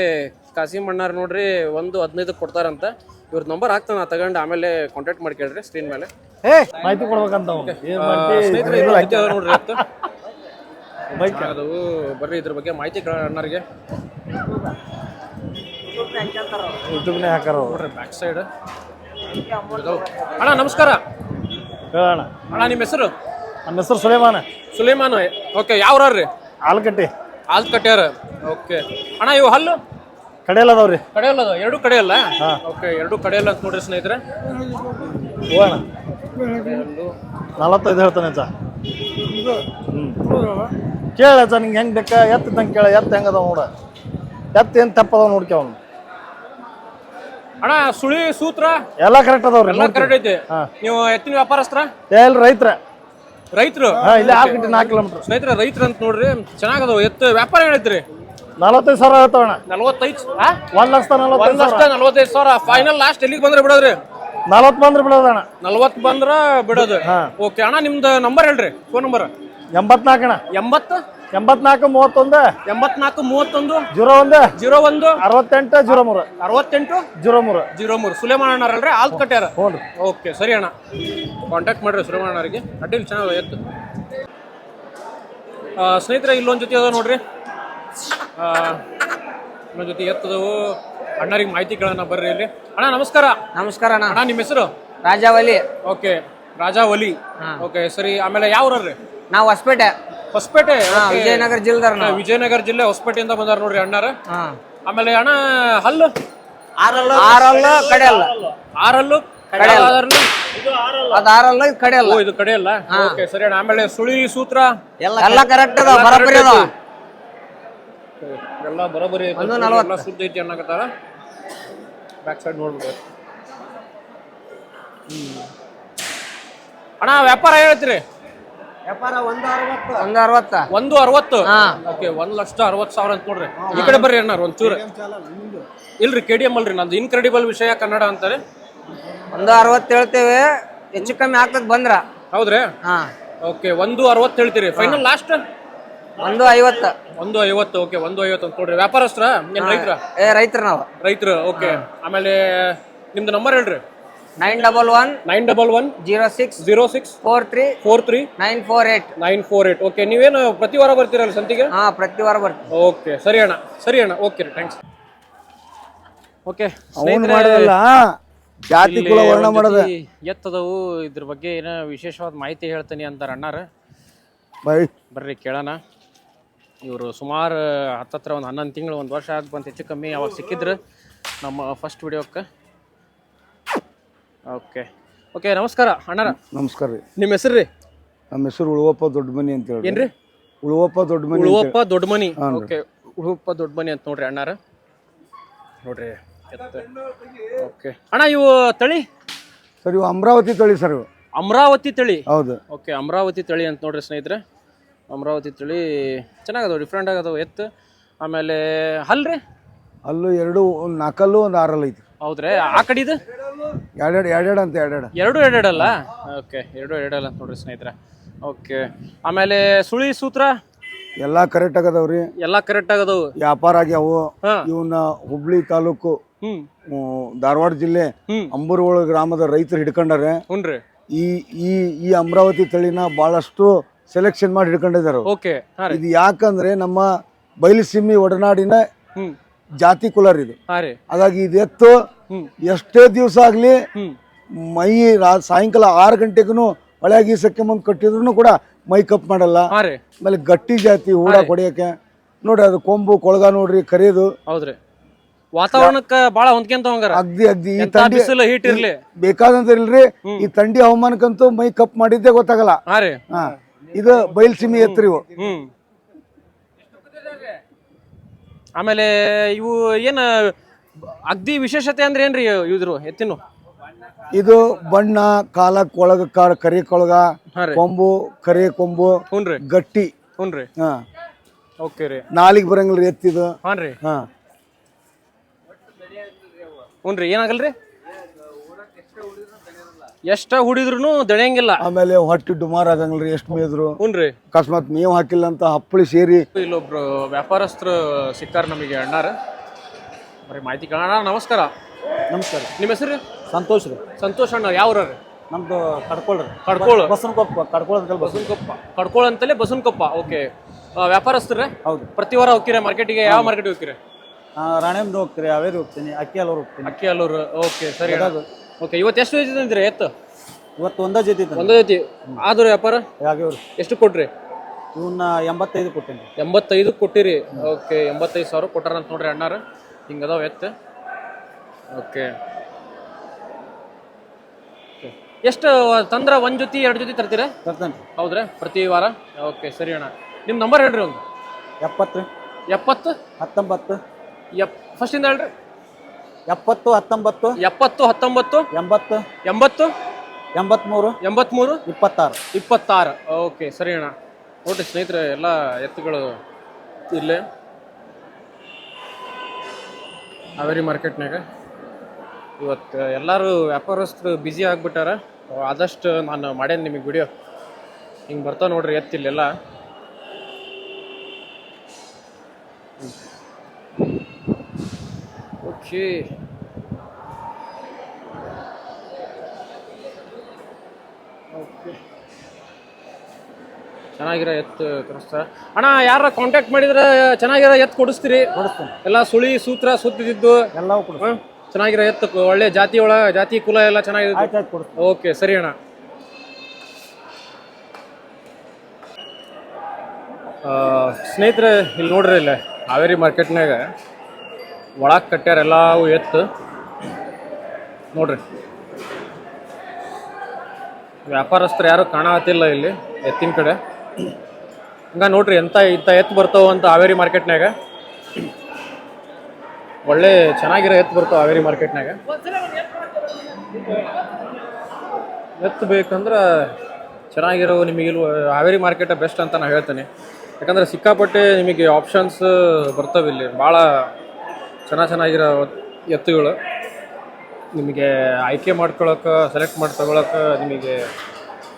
A: ಕಾಸಿಮ್ ಅಣ್ಣಾರ್ ನೋಡ್ರಿ ಒಂದು ಹದಿನೈದು ಕೊಡ್ತಾರಂತ. ಇವ್ರ ನಂಬರ್ ಹಾಕ್ತಾನ ತಗೊಂಡು ಆಮೇಲೆ ಕಾಂಟ್ಯಾಕ್ಟ್ ಮಾಡಿ ಕೇಳ್ರಿ ಸ್ಕ್ರೀನ್ ಮೇಲೆ.
C: ಏ!
E: ಮಾಹಿತಿ ಕೊಡ್ಬೇಕಂತ
A: ಆ, ಸ್ನೇಹಿತರೆ ಇದ್ರ ಬಗ್ಗೆ ಅದ ನೋಡ್ರಿ ಎತ್ತು. ಅದು ಬರ್ರಿ ಇದ್ರ ಬಗ್ಗೆ ಮಾಹಿತಿ ಕೇಳೋಣ ಅಣ್ಣಾರಿಗೆ.
E: ಯೂಟ್ಯೂಬ್ನೇ ಹಾಕಾರ
A: ನೋಡ್ರಿ ಬ್ಯಾಕ್ ಸೈಡ್ ಅಣ್ಣ ನಮಸ್ಕಾರ.
E: ಹೇಳೋಣ
A: ಅಣ್ಣ ನಿಮ್ಮ ಹೆಸರು?
E: ನಮ್ಮ ಹೆಸರು ಸುಲೇಮಾನ.
A: ಸುಲೇಮಾನ್. ಓಕೆ ಯಾವ್ರಿ
E: ಆಲ್ಕಟ್ಟಿ
A: ಆಲ್ತ್ ಕಟ್ಯಾರ ಓಕೆ. ಅಣ್ಣ ಇವು ಹಲ್ಲು?
E: ಕಡೆಯಲ್ಲ ಅದಾವ್ರಿ
A: ಕಡೆಯಲ್ಲ ಅದಾವ. ಎರಡು ಕಡೆಯಲ್ಲ? ಓಕೆ ಎರಡು ಕಡೆಯಲ್ಲ ಅಂತ ನೋಡ್ರಿ ಸ್ನೇಹಿತರೆ.
E: ಹೋಗೋಣ. ನಲವತ್ತೈದು ಹೇಳ್ತಾನೆ ಅಜ್ಜ. ಕೇಳ ಅಜ್ಜ ನಿಂಗೆ ಹೆಂಗೆ ಬೇಕಾ? ಎತ್ತು ತಂಗೆ ಕೇಳ. ಎತ್ತು ಹೆಂಗದ ನೋಡ. ಎತ್ತು ಏನು ತಪ್ಪದ ನೋಡ್ಕೆ ಅವ್ನು.
A: ಅಣ್ಣ ಸುಳಿ ಸೂತ್ರ?
E: ಎಲ್ಲ ಕರೆಕ್ಟ್ ಅದಾವ್ರಿ
A: ಎಲ್ಲ ಕರೆಕ್ಟ್ ಐತಿ. ನೀವು ಎತ್ತಿನ ವ್ಯಾಪಾರಸ್ತ್ರ
E: ಎಲ್ಲ ರೈತರ.
A: ರೈತರು?
E: ಇಲ್ಲಿ ಆರು ಗಂಟೆ ನಾಲ್ಕು ಕಿಲೋಮೀಟರ್
A: ಸ್ನೇಹಿತರೆ ರೈತರು ಅಂತ ನೋಡ್ರಿ ಚೆನ್ನಾಗದವು. ಎತ್ತು ವ್ಯಾಪಾರ ಹೇಳಿದ್ರಿ?
E: ನಲವತ್ತೈದು ಸಾವಿರ ಅಣ್ಣ.
A: ನಲವತ್ತೈದು
E: ಒಂದು ಲಕ್ಷ ನಲವತ್ತೈದು
A: ಲಕ್ಷ ನಲವತ್ತೈದು ಸಾವಿರ. ಫೈನಲ್ ಲಾಸ್ಟ್ ಎಲ್ಲಿಗೆ ಬಂದ್ರೆ ಬಿಡೋದ್ರಿ?
E: ನಲವತ್ತು ಬಂದ್ರೆ ಬಿಡೋದಣ್ಣ
A: ನಲವತ್ತು ಬಂದ್ರ ಬಿಡೋದು. ಓಕೆ ಅಣ್ಣ ನಿಮ್ದು ನಂಬರ್ ಹೇಳ್ರಿ ಫೋನ್ ನಂಬರ್
E: ಎಂಬತ್ನಾಲ್ಕು ಅಣ್ಣ.
A: ಎಂಬತ್ತು?
E: ಎಂಬತ್ನಾಲ್ಕು ಮೂವತ್ತೊಂದು?
A: ಎಂಬತ್ನಾಲ್ಕು ಮೂವತ್ತೊಂದು?
E: ಜೀರೋ ಒಂದು?
A: ಜೀರೋ ಒಂದು?
E: ಅರವತ್ತೆಂಟು ಜೀರೋ ಮೂರು?
A: ಅರವತ್ತೆಂಟು?
E: ಜೀರೋ ಮೂರು.
A: ಜೀರೋ ಮೂರು. ಸುಲೇಮಾನ್ ಅಣ್ಣಾರಲ್ರಿ? ಆಲ್ ಕಟ್ಯಾರ?
E: ಹ್ಞೂ ರೀ
A: ಓಕೆ ಸರಿ ಅಣ್ಣ. ಕಾಂಟ್ಯಾಕ್ಟ್ ಮಾಡಿರಿ ಸುಲೇಮಾನ್ ಅಣ್ಣರಿಗೆ. ಅಡ್ಡಿಲ್ ಚೆನ್ನಾಗಿ ಎತ್ತು. ಆ, ಸ್ನೇಹಿತರೆ ಇಲ್ಲೊಂದು ಜೊತೆ ಅದ ನೋಡ್ರಿ. ಆ, ಇನ್ನೊಂದ್ ಜೊತೆ ಎತ್ತದವು. ಅಣ್ಣರಿಗೆ ಮಾಹಿತಿ ಕೇಳೋಣ ಬರ್ರಿ ಇಲ್ಲಿ. ಅಣ್ಣ ನಮಸ್ಕಾರ.
B: ನಮಸ್ಕಾರ ಅಣ್ಣ.
A: ಅಣ್ಣ ನಿಮ್ಮ ಹೆಸರು?
B: ರಾಜಾವಲಿ.
A: ಓಕೆ ರಾಜಾವಲಿ. ಓಕೆ ಸರಿ. ಆಮೇಲೆ ಯಾವ ಊರ್ರಿ
B: ನಾವು ಹೊಸಪೇಟೆ.
A: ಹೊಸಪೇಟೆ.
B: ವಿಜಯನಗರ
A: ಜಿಲ್ಲೆ ವಿಜಯನಗರ ಜಿಲ್ಲೆ ಹೊಸಪೇಟೆಯಿಂದ ಬಂದಾರ ನೋಡ್ರಿ ಅಣ್ಣಾರ.
B: ಹಾ.
A: ಆಮೇಲೆ ಅಣ್ಣ ಹಲ್ಲು.
B: ಆರಲ್ಲ. ಕಡೆಯಲ್ಲ.
A: ಆರಲ್ಲು
B: ಕಡೆಯಲ್ಲ.
A: ಆರಲ್ಲು.
B: ಅದು ಆರಲ್ಲ ಇದು ಕಡೆಯಲ್ಲ.
A: ಓ ಇದು ಕಡೆ ಅಲ್ಲ ಓಕೆ ಸರಿ ಅಣ್ಣ. ಆಮೇಲೆ ಸುಳಿ ಸೂತ್ರ.
B: ಎಲ್ಲ ಕರೆಕ್ಟ್ ಅದ ಬರಬರಿ ಅದ
A: ಎಲ್ಲ ಬರೋಬರಿ ಐತಿ.
B: ಒಂದು
A: ಎಲ್ಲ
B: ನಲವತ್ತು.
A: ಸುದ್ದಿ ಐತಿ ಅನ್ನಕತ್ತಾರ. ಬ್ಯಾಕ್ ಸೈಡ್ ನೋಡ್ಬಿಡು. ಹ್ಮ್. ಅಣ್ಣ ವ್ಯಾಪಾರ ಹೇಳ್ತೀರಿ
B: ಒಂದು ಅರವತ್ತ.
A: ಒಂದು ಅರವತ್ತು?
B: ಹಾ.
A: ಓಕೆ ಒಂದ್ ಲಕ್ಷ ಅರವತ್ತು ಸಾವಿರ ಅಂತ ನೋಡ್ರಿ. ಈ ಕಡೆ ಬರ್ರಿ ಅಣ್ಣ ಒಂಚೂರು. ಇಲ್ರಿ ಕೆ ಡಿ ಎಂ ಅಲ್ರಿ ನಂದು ಇನ್ಕ್ರೆಡಿಬಲ್ ವಿಷಯ ಕನ್ನಡ ಅಂತಾರೆ.
F: ಒಂದು ಅರವತ್ತು ಹೇಳ್ತೇವೆ ಹೆಚ್ಚು ಕಮ್ಮಿ ಆಗ್ತದ ಬಂದ್ರ.
A: ಹೌದ್ರಿ?
F: ಹಾ.
A: ಓಕೆ ಒಂದು ಅರವತ್ತು ಹೇಳ್ತೀರಿ. ಫೈನಲ್ ಲಾಸ್ಟ್
F: ಒಂದು ಐವತ್ತು.
A: ಒಂದು ಐವತ್ತು ಓಕೆ ಒಂದು ಐವತ್ತು ಅಂತ ನೋಡ್ರಿ. ವ್ಯಾಪಾರಸ್ತ್ರ ಏನ್ ರೈತರ?
F: ಏ ರೈತರ ನಾವು.
A: ರೈತರು ಓಕೆ. ಆಮೇಲೆ ನಿಮ್ದು ನಂಬರ್ ಹೇಳ್ರಿ.
F: Nine double one
A: nine double one
F: zero six
A: zero six
F: four three
A: four three
F: nine four eight
A: nine four eight. Okay ನೀವೇನು ಪ್ರತಿ ವಾರ ಬರ್ತೀರಲ್ಲ ಸಂತಿಗೆ?
F: ಹಾ ಪ್ರತಿ ವಾರ ಬರ್ತೀವಿ.
A: ಓಕೆ ಸರಿ ಅಣ್ಣ ಸರಿ ಅಣ್ಣ ಓಕೆ ರೀ ಥ್ಯಾಂಕ್ಸ್ ಓಕೆ
C: ಅವನು ಮಾಡೋದಲ್ಲ? ಜಾತಿ ಕುಲ ವರ್ಣ ಮಾಡದ.
A: ಎತ್ತದವು ಇದ್ರ ಬಗ್ಗೆ ಏನ ವಿಶೇಷವಾದ ಮಾಹಿತಿ ಹೇಳ್ತೀನಿ ಅಂತಾರ ಅಣ್ಣಾರ
C: ಬೈ.
A: ಬರ್ರಿ ಕೇಳೋಣ. ಇವರು ಸುಮಾರು ಹತ್ತತ್ರ ಒಂದು ಹನ್ನೊಂದು ತಿಂಗಳು ಒಂದು ವರ್ಷ ಆಗಿ ಬಂತು ಹೆಚ್ಚು ಕಮ್ಮಿ ಅವಾಗ ಸಿಕ್ಕಿದ್ರು ನಮ್ಮ ಫಸ್ಟ್ ವಿಡಿಯೋಕ್ಕೆ ಓಕೆ. ಓಕೆ ನಮಸ್ಕಾರ ಅಣ್ಣಾರ.
C: ನಮಸ್ಕಾರ ರೀ.
A: ನಿಮ್ಮ ಹೆಸರು ರೀ
C: ನಮ್ಮ ಹೆಸರು ಉಳುವಪ್ಪ ದೊಡ್ಡ ಮನಿ ಅಂತ ಹೇಳಿ
A: ಏನ್ರಿ?
C: ಉಳುವಪ್ಪ ದೊಡ್ಡ ಮನಿ
A: ಉಳುವಪ್ಪ ದೊಡ್ಡ ಮನಿ ಓಕೆ ಉಳುವಪ್ಪ ದೊಡ್ಡ ಮನಿ ಅಂತ ನೋಡ್ರಿ ಅಣ್ಣಾರ. ನೋಡ್ರಿ ಓಕೆ. ಅಣ್ಣ ಇವು ತಳಿ?
C: ಸರ್ ಇವು ಅಮರಾವತಿ ತಳಿ ಸರ್ ಇವು.
A: ಅಮರಾವತಿ ತಳಿ?
C: ಹೌದು.
A: ಓಕೆ ಅಮರಾವತಿ ತಳಿ ಅಂತ ನೋಡ್ರಿ ಸ್ನೇಹಿತರೆ. ಅಮರಾವತಿ ತಳಿ ಚೆನ್ನಾಗದವು ಡಿಫ್ರೆಂಟ್ ಆಗದವು ಎತ್ತು. ಆಮೇಲೆ ಹಲ್ರಿ
C: ಅಲ್ಲೂ ಎರಡು ಒಂದು ನಾಲ್ಕಲ್ಲು ಒಂದು ಆರಲ್ಲಿ ಐತಿ
A: ಹೌದ್ರಿ ಆ ಕಡಿದು?
C: ಎರಡೆರಡು ಎರಡೆರಡು ಅಂತ ಎರಡೆರಡು.
A: ಎರಡು ಎರಡೆರಡಲ್ಲ? ಓಕೆ ಎರಡು ಎರಡೆರಡು ಅಂತ ನೋಡ್ರಿ ಸ್ನೇಹಿತರೆ. ಓಕೆ ಆಮೇಲೆ ಸುಳಿ ಸೂತ್ರ?
C: ಎಲ್ಲ ಕರೆಕ್ಟ್ ಆಗದವ್ರಿ
A: ಎಲ್ಲ ಕರೆಕ್ಟ್ ಆಗದವು.
C: ವ್ಯಾಪಾರ ಆಗ್ಯಾವು.
A: ಹಾ.
C: ಇವನ್ನ ಹುಬ್ಳಿ ತಾಲೂಕು
A: ಹ್ಮ್.
C: ಹ್ಮ್, ಧಾರವಾಡ ಜಿಲ್ಲೆ
A: ಹ್ಮ್.
C: ಅಂಬೂರುಗಳ ಗ್ರಾಮದ ರೈತರು ಹಿಡ್ಕೊಂಡಾರೆ.
A: ಹುನ್ರಿ
C: ಈ ಈ ಈ ಅಮರಾವತಿ ತಳಿನ ಬಹಳಷ್ಟು ಸೆಲೆಕ್ಷನ್ ಮಾಡಿ ಹಿಡ್ಕೊಂಡಿದ್ದಾರೆ ಅವ್ರು.
A: ಓಕೆ ಹಾ ರೀ.
C: ಇದು ಯಾಕಂದ್ರೆ ನಮ್ಮ ಬಯಲುಸೀಮೆ ಒಡನಾಡಿನ
A: ಹ್ಮ್.
C: ಜಾತಿ ಕುಲರ್ ಇದು.
A: ಹಾ ರೀ.
C: ಹಾಗಾಗಿ ಇದು ಎತ್ತು ಎಷ್ಟೇ ದಿವಸ ಆಗ್ಲಿ ಮೈ ರಾ- ಸಾಯಂಕಾಲ ಆರು ಗಂಟೆಗೂ ಒಳಗೆ ಗೀಸಕ್ಕೆ ಮುಂದೆ ಕಟ್ಟಿದ್ರು ಕೂಡ ಮೈ ಕಪ್ ಮಾಡಲ್ಲ.
A: ಹಾ ರೀ.
C: ಆಮೇಲೆ ಗಟ್ಟಿ ಜಾತಿ ಹೂಡ ಕೊಡಿಯಕ್ಕೆ. ನೋಡ್ರಿ ಅದು ಕೊಂಬು ಕೊಳಗ ನೋಡ್ರಿ ಕರಿಯೋದು
A: ಹೌದ್ರಿ. ವಾತಾವರಣಕ್ಕ ಬಾಳ ಹೊಂದ್ಕೊಂತ ಹಂಗಾರ
C: ಅಗ್ದಿ ಅಗ್ದಿ. ಈ
A: ಎಂತ
C: ತಂಡಿ
A: ಬಿಸಿಲು ಹೀಟ್ ಇರ್ಲಿ.
C: ಬೇಕಾದಂತ ಇಲ್ರಿ. ಈ ತಂಡಿ ಹವಾಮಾನಕ್ಕಂತೂ ಮೈ ಕಪ್ ಮಾಡಿದ್ದೇ ಗೊತ್ತಾಗಲ್ಲ.
A: ಹಾ ರೀ.
C: ಹಾ. ಇದು ಬಯಲ್ಸೀಮೆ ಎತ್ತರಿ ಇವು.
A: ಹ್ಮ್. ಆಮೇಲೆ ಇವು ಏನು ಅಗ್ದಿ ವಿಶೇಷತೆ ಅಂದ್ರೆ ಏನ್ರಿ ಇದ್ರು ಎತ್ತಿನ
C: ಇದು ಬಣ್ಣ ಕಾಲ ಕೊಳಗ ಕ- ಕರಿ ಕೊಳಗ
A: ಹಾ ರೀ.
C: ಕೊಂಬು ಕರಿ ಕೊಂಬು
A: ಹ್ಞೂನ್ರಿ
C: ಗಟ್ಟಿ.
A: ಹ್ಞೂನ್ರಿ
C: ಹಾ.
A: ಓಕೆ ರೀ.
C: ನಾಲಿಗೆ ರೀ ಎತ್ತಿದು.
A: ಹಾನ್ ರೀ
C: ಹಾ
A: ಹ್ಞೂನ್ರಿ ಏನಾಗಲ್ರಿ? ಎಷ್ಟ ಹುಡಿದ್ರು ದಣಿಯಂಗಿಲ್ಲ.
C: ಆಮೇಲೆ ಹೊಟ್ಟಿ ಡುಮಾರ್ ಆಗಂಗಿಲ್ರಿ ಎಷ್ಟು ಮೇದ್ರು.
A: ಹುನ್ರಿ
C: ಅಕಸ್ಮಾತ್ ಮೇವ್ ಹಾಕಿಲ್ಲ ಅಂತ ಹಪ್ಪಳಿ ಸೇರಿ.
A: ಇಲ್ಲೊಬ್ರು ವ್ಯಾಪಾರಸ್ಥರು ಸಿಕ್ಕಾರ ನಮಗೆ ಅಣ್ಣಾರ. ಬರೀ ಮಾಹಿತಿ ಕೇಳೋಣ. ನಮಸ್ಕಾರ.
B: ನಮಸ್ಕಾರ
A: ನಿಮ್ಮ ಹೆಸರು?
B: ಸಂತೋಷ್ ರೀ.
A: ಸಂತೋಷ್ ಅಣ್ಣ ಯಾವ ರೀ
B: ನಮ್ದು ಕಡ್ಕೊಳ್ರಿ
A: ಕಡ್ಕೋಳ.
B: ಬಸನ್ಕೊಪ್ಪ ಕಡ್ಕೊಳದ
A: ಬಸನ್ಕೊಪ್ಪ ಕಡ್ಕೋಳ ಅಂತಲೇ ಬಸವನಕೊಪ್ಪ. ಓಕೆ. ವ್ಯಾಪಾರಸ್ಥರೇ?
B: ಹೌದು.
A: ಪ್ರತಿ ವಾರ ಹೋಗ್ತೀರಾ ಮಾರ್ಕೆಟಿಗೆ? ಯಾವ ಮಾರ್ಕೆಟ್ ಹೋಗ್ತೀರಾ?
B: ರಾಣೇಮ್ದು ಹೋಗ್ತೀರಿ ಅವೇರಿ ಹೋಗ್ತೀನಿ ಅಕ್ಕಿ ಅಲ್ಲೂರು ಹೋಗ್ತೀನಿ.
A: ಅಕ್ಕಿ ಅಲ್ಲೂರು ಓಕೆ ಸರಿ ಓಕೆ ಇವತ್ತು ಎಷ್ಟು ಜೊತೆ ಅಂದ್ರೆ ಎತ್ತು?
B: ಇವತ್ತು ಒಂದೇ ಜೊತೆ
A: ಒಂದೇ ಜೊತೆ. ಆದ್ರೆ ವ್ಯಾಪಾರ?
B: ಯಾವ್ಯಾವ್ರಿ
A: ಎಷ್ಟು ಕೊಟ್ರಿ?
B: ಇವನ್ನ ಎಂಬತ್ತೈದು ಕೊಟ್ಟೇನಿ.
A: ಎಂಬತ್ತೈದು ಕೊಟ್ಟಿರಿ. ಓಕೆ ಎಂಬತ್ತೈದು ಸಾವಿರ ಕೊಟ್ಟಾರ ಅಂತ ನೋಡ್ರಿ ಅಣ್ಣಾರ. ಹಿಂಗದಾವ ಎತ್ತು. ಓಕೆ ಎಷ್ಟು ತಂದ್ರ ಒಂದ್ ಜೊತೆ ಎರಡು ಜೊತೆ ತರ್ತೀರಾ?
B: ತರ್ತೇನೆ
A: ಹೌದ್ರಾ? ಪ್ರತಿ ವಾರ? ಓಕೆ ಸರಿ ಅಣ್ಣ. ನಿಮ್ಮ ನಂಬರ್ ಹೇಳ್ರಿ ಒಂದು.
B: ಎಪ್ಪತ್ತು
A: ಎಪ್ಪತ್ತು?
B: ಹತ್ತೊಂಬತ್ತು.
A: ಎಪ್ ಫಸ್ಟಿಂದ ಹೇಳ್ರಿ.
B: ಎಪ್ಪತ್ತು ಹತ್ತೊಂಬತ್ತು?
A: ಎಪ್ಪತ್ತು ಹತ್ತೊಂಬತ್ತು?
B: ಎಂಬತ್ತು?
A: ಎಂಬತ್ತು?
B: ಎಂಬತ್ಮೂರು?
A: ಎಂಬತ್ಮೂರು?
B: ಇಪ್ಪತ್ತಾರು.
A: ಇಪ್ಪತ್ತಾರು. ಓಕೆ ಸರಿ ಅಣ್ಣ. ನೋಡಿ ಸ್ನೇಹಿತರೆ ಎಲ್ಲ ಎತ್ತುಗಳು ಇಲ್ಲೇ. ಹಾವೇರಿ ಮಾರ್ಕೆಟ್ನಾಗ. ಇವತ್ತು ಎಲ್ಲರೂ ವ್ಯಾಪಾರಸ್ಥರು ಬ್ಯುಸಿ ಆಗ್ಬಿಟ್ಟಾರ. ಆದಷ್ಟು ನಾನು ಮಾಡೇನಿ ನಿಮಗೆ ವಿಡಿಯೋ ಹಿಂಗೆ ಬರ್ತಾವೆ ನೋಡ್ರಿ ಎತ್ತಿಲ್ಲೆಲ್ಲ. ಓಕೆ ಚೆನ್ನಾಗಿರೋ ಎತ್ತು ಕರೆಸ್ತಾರೆ ಅಣ್ಣ ಯಾರ ಕಾಂಟ್ಯಾಕ್ಟ್ ಮಾಡಿದ್ರೆ ಚೆನ್ನಾಗಿರೋ ಎತ್ತು ಕೊಡಿಸ್ತೀರಿ?
B: ಕೊಡಿಸ್ತೀನಿ.
A: ಎಲ್ಲ ಸುಳಿ ಸೂತ್ರ ಸುತ್ತಿದ್ದು?
B: ಎಲ್ಲವೂ
A: ಚೆನ್ನಾಗಿರೋ ಎತ್ತು ಒಳ್ಳೆ ಜಾತಿ ಒಳ ಜಾತಿ ಕುಲ ಎಲ್ಲ ಚೆನ್ನಾಗಿದೆ
B: ಆಯ್ತು ಆಯ್ತು ಕೊಡಿಸ್ತೇನೆ.
A: ಓಕೆ ಸರಿ ಅಣ್ಣ. ಆ, ಸ್ನೇಹಿತರೆ ಇಲ್ಲಿ ನೋಡ್ರಿ ಇಲ್ಲೇ ಹಾವೇರಿ ಮಾರ್ಕೆಟ್ನಾಗ ಒಳಗೆ ಕಟ್ಟ್ಯಾರ ಎಲ್ಲವೂ ಎತ್ತು. ನೋಡ್ರಿ. ವ್ಯಾಪಾರಸ್ಥರು ಯಾರು ಕಾಣತಿಲ್ಲ ಇಲ್ಲಿ, ಎತ್ತಿನ ಕಡೆ. ಹಂಗೆ ನೋಡ್ರಿ ಎಂಥ ಇಂಥ ಎತ್ತು ಬರ್ತಾವ ಅಂತ ಹಾವೇರಿ ಮಾರ್ಕೆಟ್ನಾಗ ಒಳ್ಳೆ ಚೆನ್ನಾಗಿರೋ ಎತ್ತು ಬರ್ತಾವ ಹಾವೇರಿ ಮಾರ್ಕೆಟ್ನಾಗ ಎತ್ತು ಬೇಕಂದ್ರೆ ಚೆನ್ನಾಗಿರೋ ನಿಮಗೆ ಇಲ್ಲಿ ಹಾವೇರಿ ಮಾರ್ಕೆಟ್ ಬೆಸ್ಟ್ ಅಂತ ನಾನು ಹೇಳ್ತೇನೆ. ಯಾಕಂದ್ರೆ ಸಿಕ್ಕಾಪಟ್ಟೆ ನಿಮಗೆ ಆಪ್ಷನ್ಸ್ ಬರ್ತವೆ ಇಲ್ಲಿ ಭಾಳ ಚೆನ್ನಾಗಿ ಚೆನ್ನಾಗಿರೋ ಎತ್ತುಗಳು. ನಿಮಗೆ ಆಯ್ಕೆ ಮಾಡ್ಕೊಳಕ್ಕೆ ಸೆಲೆಕ್ಟ್ ಮಾಡಿ ತಗೊಳಕ್ಕೆ ನಿಮಗೆ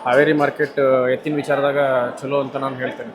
A: ಹಾವೇರಿ ಮಾರ್ಕೆಟ್ ಎತ್ತಿನ ವಿಚಾರದಾಗ ಚಲೋ ಅಂತ ನಾನು ಹೇಳ್ತೇನೆ.